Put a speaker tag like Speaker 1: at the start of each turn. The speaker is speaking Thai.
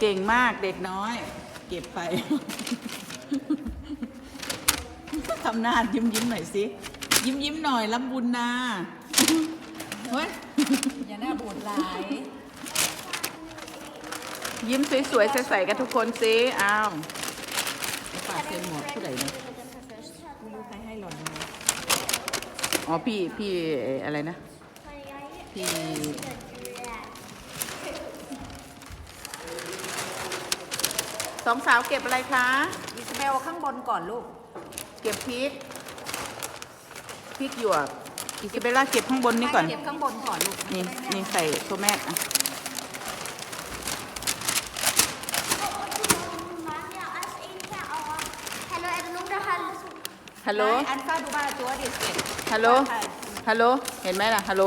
Speaker 1: เก่งมากเด็กน้อย เก็บไป ทำหน้ายิ้มยิ้มๆหน่อยสิ ยิ้มยิ้มๆหน่อยลำบุญนาเฮ้ย
Speaker 2: อย่าหน้าบูดหลาย
Speaker 1: ยิ้มสวยๆใสๆกันทุกคนสิอ้าวไอ้ฝากเซ็นหมวกผู้ใดเนี่ย
Speaker 2: ไม่รู้ใครให้หล่นมา
Speaker 1: อ๋อพี่พี่เอ่ออะไรนะพี่ สองสาวเก็บอะไรคะ
Speaker 2: อิสเบลข้างบนก่อนลูก
Speaker 1: เก็บพริก พริกหยวกอิซิเบลล่าเก็บข้างบนนี่ก่อน
Speaker 2: เก็บข้างบนก่อนลูก
Speaker 1: นี่นี่ใส่โซแมกอะ
Speaker 3: Hallo, er det nogen, der har
Speaker 1: ฮัลโหล
Speaker 2: อันฟ้าดูบ้าจัวดิสเก็ต
Speaker 1: ฮัลโหล ฮัลโหล เห็นไหมล่ะ ฮัลโหล